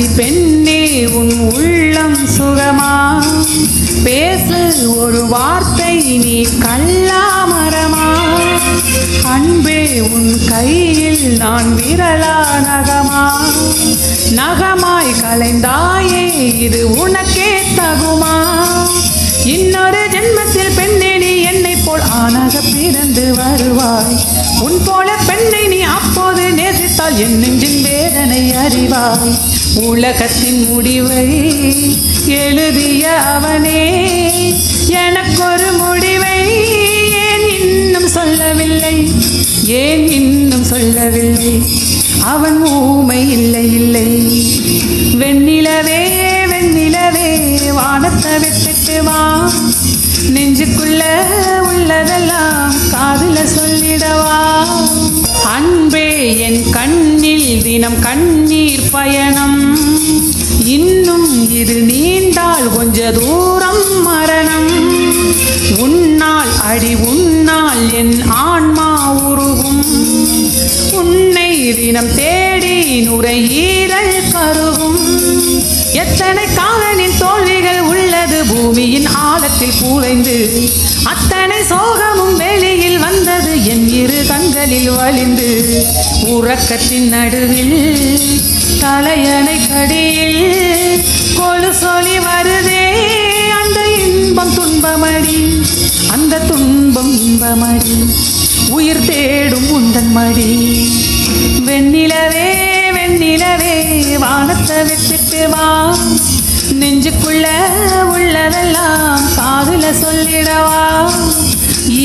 அடி பெண்ணே உன் உள்ளம் சுகமா? பேசு ஒரு வார்த்தை நீ கல்லாமரமா? அன்பே உன் கையில் நான் விரலா நகமா? நகமாய் கலைந்தாயே இது உனக்கே தகுமா? இன்னொரு ஜென்மத்தில் பெண்ணே நீ என்னை போல் ஆணாக பிறந்து வருவாய். உன் போல பெண்ணை நீ அப்போது நேசித்தால் என் நெஞ்சின் வேதனை அறிவாய். உலகத்தின் முடிவை எழுதிய அவனே. எனக்கொரு முடிவை ஏன் இன்னும் சொல்லவில்லை? ஏன் இன்னும் சொல்லவில்லை? அவன் ஊமை இல்லை இல்லை. வெண்ணிலவே வெண்ணிலவே வானத்தை விட்டுட்டு வா. நெஞ்சுக்குள்ள உள்ளதெல்லாம் காது தினம் கண்ணீர் பயணம். இன்னும் இது நீண்டால் கொஞ்ச தூரம் மரணம். உன்னால் அடி உன்னால் என் ஆன்மா உருகும். உன்னை தினம் தேடி நுரையீரல் கருகும். எத்தனை காலனின் தோல்விகள் உள்ளது. பூமியின் ஆழத்தில் பூவைந்து அத்தனை சோகமும் வெளி கண்களில் வலிந்து உறக்கத்தின் நடுவில் தலையணை கடியில் கொலு சொல்லி வருதே. அந்த இன்பம் துன்பமடி அந்த துன்பம் இன்பமடி உயிர் தேடும் உந்தன் மடி. வெண்ணிலவே வெண்ணிலவே வானத்தை விட்டுட்டு வா. நெஞ்சுக்குள்ள உள்ளதெல்லாம் காதுல சொல்லிடவா.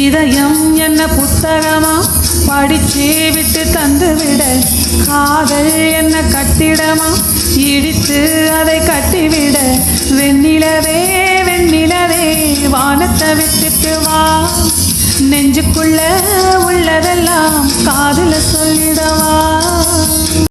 இதயம் என்ன புத்தகமா படிச்சு விட்டு தந்துவிட காதல் என்ன கட்டிடமா? இடித்து அதை கட்டிவிட வெண்ணிலவே வெண்ணிலவே வானத்தை விட்டுட்டு வா. நெஞ்சுக்குள்ள உள்ளதெல்லாம் காதில் சொல்லிடவா.